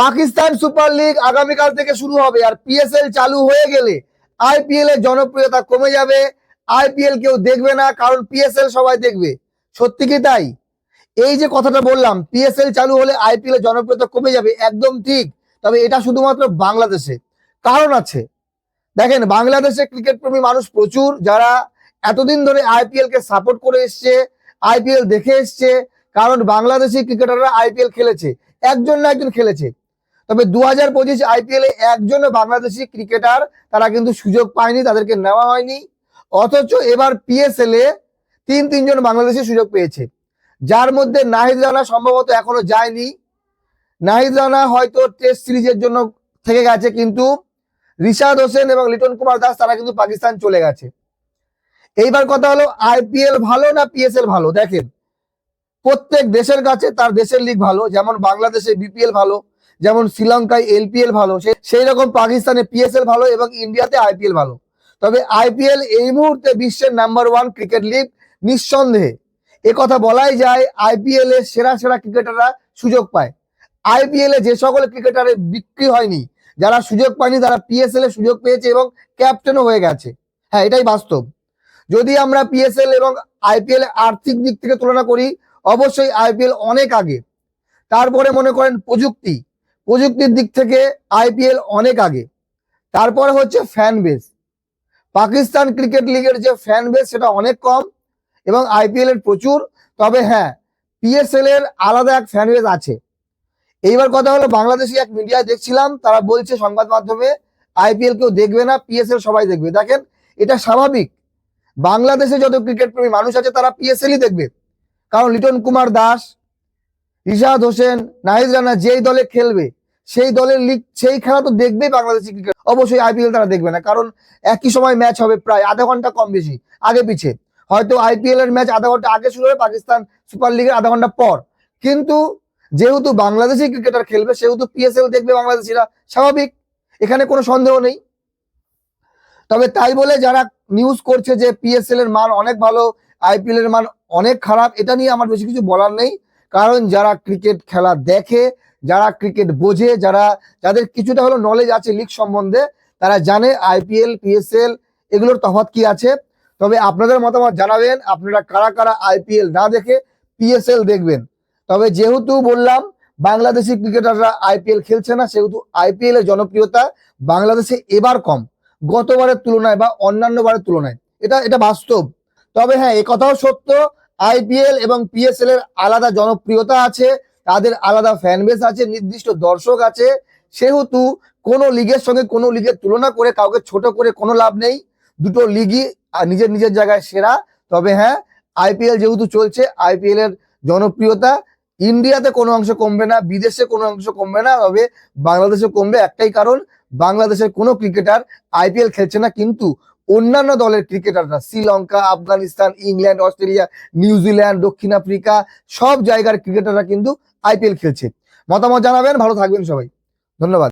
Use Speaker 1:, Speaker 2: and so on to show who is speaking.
Speaker 1: Pakistan super league আগামীকাল থেকে শুরু হবে আর পিএসএল চালু হয়ে গেলে আইপিএল এর জনপ্রিয়তা কমে যাবে। আইপিএল কেউ দেখবে না, কারণ পিএসএল সবাই দেখবে। সত্যি কি তাই? এই যে কথাটা বললাম পিএসএল চালু হলে আইপিএল এর জনপ্রিয়তা কমে যাবে, একদম ঠিক। তবে এটা শুধুমাত্র বাংলাদেশে। কারণ আছে, দেখেন বাংলাদেশে ক্রিকেট প্রেমী মানুষ প্রচুর, যারা এতদিন ধরে আইপিএল কে সাপোর্ট করে এসছে আইপিএল দেখে এসছে, কারণ বাংলাদেশি ক্রিকেটাররা আইপিএল খেলেছে, একজন না একজন খেলেছে। তবে দু হাজার পঁচিশ আইপিএল একজন বাংলাদেশি ক্রিকেটার তারা কিন্তু সুযোগ পায়নি, তাদেরকে নেওয়া হয়নি। অথচ এবার পিএসএল এ তিন তিনজন বাংলাদেশি সুযোগ পেয়েছে। যার মধ্যে নাহিদ রানা সম্ভবত এখনও যায়নি। নাহিদ রানা হয়তো টেস্ট সিরিজের জন্য থেকে গেছে, কিন্তু রিশাদ হোসেন এবং লিটন কুমার দাস তারা কিন্তু পাকিস্তান চলে গেছে। এইবার কথা হলো, আইপিএল ভালো না পিএসএল ভালো? দেখেন, প্রত্যেক দেশের কাছে তার দেশের লিগ ভালো, যেমন বাংলাদেশে বিপিএল ভালো যেমন শ্রীলঙ্কায় এলপিএল ভালো সেই রকম পাকিস্তানে পিএসএল ভালো এবং ইন্ডিয়াতে আইপিএল ভালো। তবে আইপিএল এই মুহূর্তে বিশ্বের নাম্বার ওয়ান ক্রিকেট লিগ নিঃসন্দেহে। এ কথা বলাই যায় আইপিএল এর সেরা সেরা ক্রিকেটাররা সুযোগ পায়। আইপিএল এ যে সকল ক্রিকেটারের বিক্রি হয়নি, যারা সুযোগ পায়নি তারা পিএসএল এ সুযোগ পেয়েছে এবং ক্যাপ্টেনও হয়ে গেছে। হ্যাঁ এটাই বাস্তব। যদি আমরা পিএসএল এবং আইপিএল আর্থিক দিক থেকে তুলনা করি, অবশ্যই আইপিএল অনেক আগে। তারপরে মনে করেন প্রযুক্তি। প্রযুক্তির দিক থেকে আইপিএল অনেক আগে। তারপরে হচ্ছে ফ্যান বেস পাকিস্তান ক্রিকেট লিগের যে ফ্যান বেস সেটা অনেক কম এবং আইপিএল এর প্রচুর। তবে হ্যাঁ পিএসএল এর আলাদা এক ফ্যান বেস আছে। এইবার কথা হলো, বাংলাদেশি এক মিডিয়ায় দেখছিলাম, তারা বলছে সংবাদ মাধ্যমে আইপিএল কেউ দেখবে না পিএসএল সবাই দেখবে। দেখেন, এটা স্বাভাবিক। বাংলাদেশে যত ক্রিকেট প্রেমী মানুষ আছে, তারা পিএসএলই দেখবে। কারণ লিটন কুমার দাস রিশাদ হোসেন, নাহিদ রানা যেই দলে খেলবে, সেই দলের লিগ সেই খেলা তো দেখবেই বাংলাদেশি ক্রিকেট অবশ্যই আইপিএল তারা দেখবে না, কারণ একই সময় ম্যাচ হবে প্রায় আধা ঘণ্টা কম বেশি, আগে পিছে। হয়তো আইপিএল এর ম্যাচ আধা ঘণ্টা আগে শুরু হবে, পাকিস্তান সুপার লিগের আধা ঘণ্টা পর। কিন্তু যেহেতু বাংলাদেশি ক্রিকেটার খেলবে, সেহেতু পিএসএল দেখবে বাংলাদেশিরা, স্বাভাবিক, এখানে কোনো সন্দেহ নেই। তবে তাই বলে যারা নিউজ করছে যে পিএসএল এর মান অনেক ভালো আইপিএল এর মান অনেক খারাপ, এটা নিয়ে আমার বেশি কিছু বলার নেই। কারণ যারা ক্রিকেট খেলা দেখে, যারা ক্রিকেট বোঝে, যারা, যাদের কিছুটা হলো নলেজ আছে লিগ সম্বন্ধে, তারা জানে আইপিএল পিএসএল এগুলোর তফাৎ কি আছে। তবে আপনাদের মতামত জানাবেন, আপনারা কারা কারা আইপিএল না দেখে পিএসএল দেখবেন। তবে যেহেতু বললাম, বাংলাদেশি ক্রিকেটাররা আইপিএল খেলছে না, সেহেতু আইপিএল এর জনপ্রিয়তা বাংলাদেশে এবার কম, গতবারের তুলনায় বা অন্যান্য বারের তুলনায়। এটা এটা বাস্তব। তবে হ্যাঁ কথাও সত্য আইপিএল এবং পিএসএল এর আলাদা জনপ্রিয়তা আছে, তাদের আলাদা ফ্যান বেস আছে, নির্দিষ্ট দর্শক আছে। সেহেতু কোনো লিগের সঙ্গে কোনো লিগের তুলনা করে কাউকে ছোট করে কোনো লাভ নেই। দুটো লিগই নিজের নিজের জায়গায় সেরা। তবে হ্যাঁ আইপিএল যেহেতু চলছে আইপিএল এর জনপ্রিয়তা ইন্ডিয়াতে কোনো অংশ কমবে না, বিদেশে কোনো অংশ কমবে না, তবে বাংলাদেশে কমবে। একটাই কারণ, বাংলাদেশের কোনো ক্রিকেটার আইপিএল খেলছে না। কিন্তু অন্যান্য দলের ক্রিকেটাররা, Sri Lanka, Afghanistan, England, Australia New Zealand দক্ষিণ আফ্রিকা, সব জায়গার ক্রিকেটাররা কিন্তু আইপিএল খেলছে। মতামত জানাবেন, ভালো থাকবেন সবাই। ধন্যবাদ।